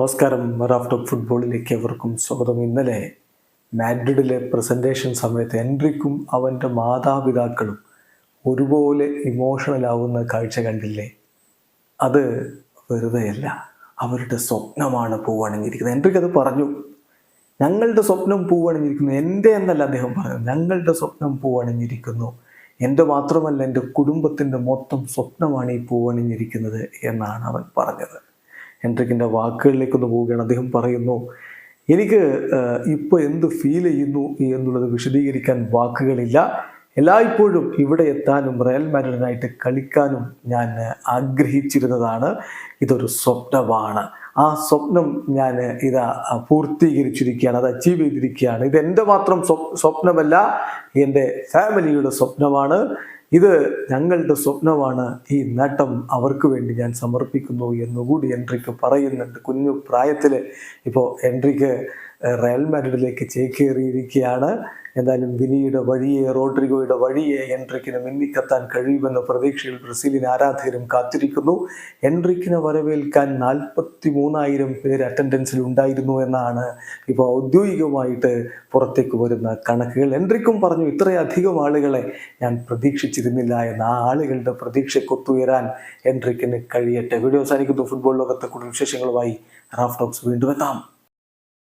നമസ്കാരം. Raf top ഫുട്ബോളിലേക്ക് എവർക്കും സ്വാഗതം. ഇന്നലെ മാഡ്രിഡിലെ പ്രസന്റേഷൻ സമയത്ത് എൻട്രിക്കും അവന്റെ മാതാപിതാക്കളും ഒരുപോലെ ഇമോഷണൽ ആവുന്ന കാഴ്ച കണ്ടില്ലേ? അത് വെറുതെയല്ല അവരുടെ സ്വപ്നമാണ് പൂവണിഞ്ഞിരിക്കുന്നത്. എൻട്രിക്ക് അത് പറഞ്ഞു. ഞങ്ങളുടെ സ്വപ്നം പൂവണിഞ്ഞിരിക്കുന്നു. എന്റെ എന്നല്ല അദ്ദേഹം പറഞ്ഞു ഞങ്ങളുടെ സ്വപ്നം പൂവണിഞ്ഞിരിക്കുന്നു. എന്റെ മാത്രമല്ല എന്റെ കുടുംബത്തിന്റെ മൊത്തം സ്വപ്നമാണ് ഈ പൂവണിഞ്ഞിരിക്കുന്നത് എന്നാണ് അവൻ പറഞ്ഞത്. ഹെൻട്രിക്കിന്റെ വാക്കുകളിലേക്കൊന്ന് പോവുകയാണ്. അദ്ദേഹം പറയുന്നു എനിക്ക് ഇപ്പോൾ എന്ത് ഫീൽ ചെയ്യുന്നു എന്നുള്ളത് വിശദീകരിക്കാൻ വാക്കുകളില്ല. എല്ലായ്പ്പോഴും ഇവിടെ എത്താനും റയൽ മാഡ്രിഡിനായിട്ട് കളിക്കാനും ഞാൻ ആഗ്രഹിച്ചിരുന്നതാണ്. ഇതൊരു സ്വപ്നമാണ്. ആ സ്വപ്നം ഞാൻ ഇതാ പൂർത്തീകരിച്ചിരിക്കുകയാണ് അത് അച്ചീവ് ചെയ്തിരിക്കുകയാണ്. ഇത് എന്റെ മാത്രം സ്വപ്നമല്ല എന്റെ ഫാമിലിയുടെ സ്വപ്നമാണ്. ഇത് ഞങ്ങളുടെ സ്വപ്നമാണ്. ഈ നേട്ടം അവർക്ക് വേണ്ടി ഞാൻ സമർപ്പിക്കുന്നു എന്നുകൂടി എൻട്രിക്ക് പറയുന്നുണ്ട്. കുഞ്ഞു പ്രായത്തിൽ ഇപ്പോൾ എൻട്രിക്ക് റയൽ മാഡ്രിഡിലേക്ക് ചേക്കേറിയിരിക്കുകയാണ്. എന്തായാലും വിനിയുടെ വഴിയെ റോഡ്രിഗോയുടെ വഴിയെ എൻട്രിക്കിന് മിന്നിക്കെത്താൻ കഴിയുമെന്ന പ്രതീക്ഷയിൽ ബ്രസീലിൻ ആരാധകരും കാത്തിരിക്കുന്നു. എൻട്രിക്കിനെ വരവേൽക്കാൻ നാൽപ്പത്തി മൂന്നായിരം പേര് അറ്റൻഡൻസിൽ ഉണ്ടായിരുന്നു എന്നാണ് ഇപ്പോൾ ഔദ്യോഗികമായിട്ട് പുറത്തേക്ക് വരുന്ന കണക്കുകൾ. എൻട്രിക്കും പറഞ്ഞു ഇത്രയധികം ആളുകളെ ഞാൻ പ്രതീക്ഷിച്ചിരുന്നില്ല എന്ന. ആ ആളുകളുടെ പ്രതീക്ഷയ്ക്കൊത്തുയരാൻ എൻട്രിക്കിന് കഴിയട്ടെ. വീഡിയോ അവസാനിക്കുന്നു. ഫുട്ബോൾ ലോകത്തെ കൂടുതൽ വിശേഷങ്ങളുമായി റാഫ് ടോക്സ് വീണ്ടും എത്താം.